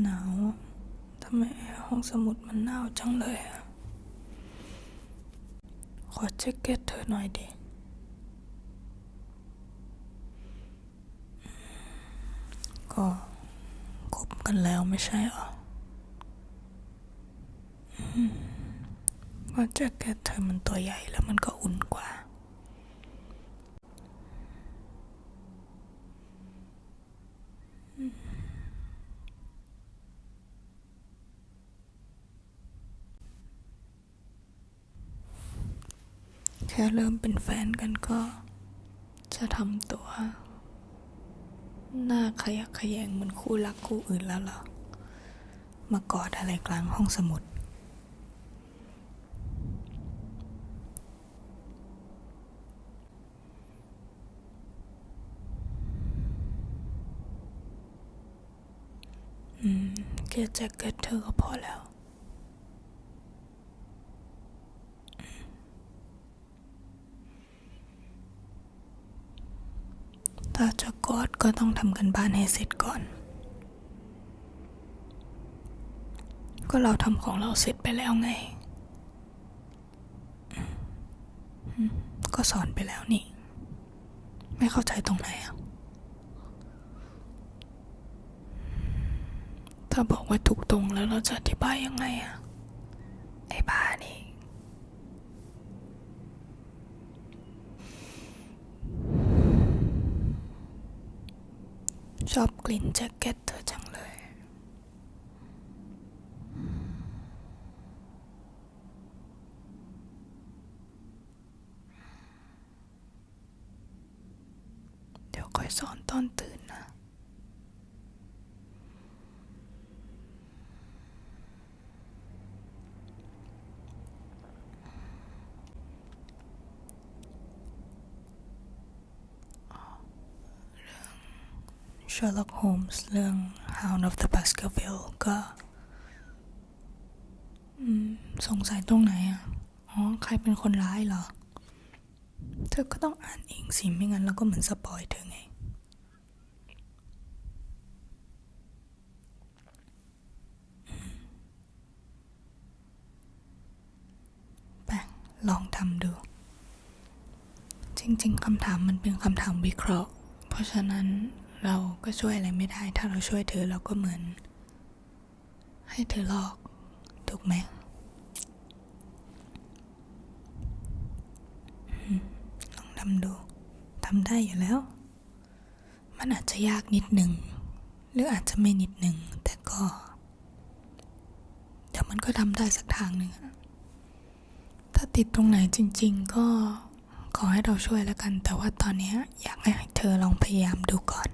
หนาวอะทำไมห้องสมุดมันหนาวจังเลยอะขอแจ็คเก็ตเธอหน่อยดิก็คบกันแล้วไม่ใช่เหรออืมว่าแจ็คเก็ตเธอมันตัวใหญ่แล้วมันก็อุ่นกว่า แค่เริ่มเป็นแฟนกันก็ จะทำตัวหน้าขยักขยงเหมือนคู่รักคู่อื่นแล้วเหรอ มากอดอะไรกลางห้องสมุด อืมแค่แจ็คเก็ตเธอก็พอแล้ว ถ้าจะกอดก็ต้องทำกันบ้านให้เสร็จก่อน ก็เราทำของเราเสร็จไปแล้วไง ก็สอนไปแล้วนี่ ไม่เข้าใจตรงไหนอะถ้าบอกว่าถูกตรงแล้วเราจะอธิบายยังไงอะไอ้บ้านี่ ชอบกลิ่นแจ็คเก็ตเธอจังเลย เดี๋ยวค่อยสอนตอนตื่นนะ Sherlock Holmes เรื่อง Hound of the Baskerville ก็สงสัยตรงไหนอะ อ๋อ ใครเป็นคนร้ายเหรอ เธอก็ต้องอ่านเองสิ ไม่งั้นเราก็เหมือนสปอยเธอไง ไป ลองทำดู จริง ๆคำถามมันเป็นคำถามวิเคราะห์ เพราะฉะนั้น เราก็ช่วยอะไรไม่ได้ ถ้าเราช่วยเธอเราก็เหมือน ให้เธอลอก ถูกไหมลองทำดูทำได้อยู่แล้ว มันอาจจะยากนิดหนึ่ง หรืออาจจะไม่นิดหนึ่ง แต่ก็เดี๋ยวมันก็ทำได้สักทางหนึ่งถ้าติดตรงไหนจริง ๆ ก็ขอให้เราช่วยแล้วกัน แต่ว่าตอนนี้อยากให้เธอลองพยายามดูก่อน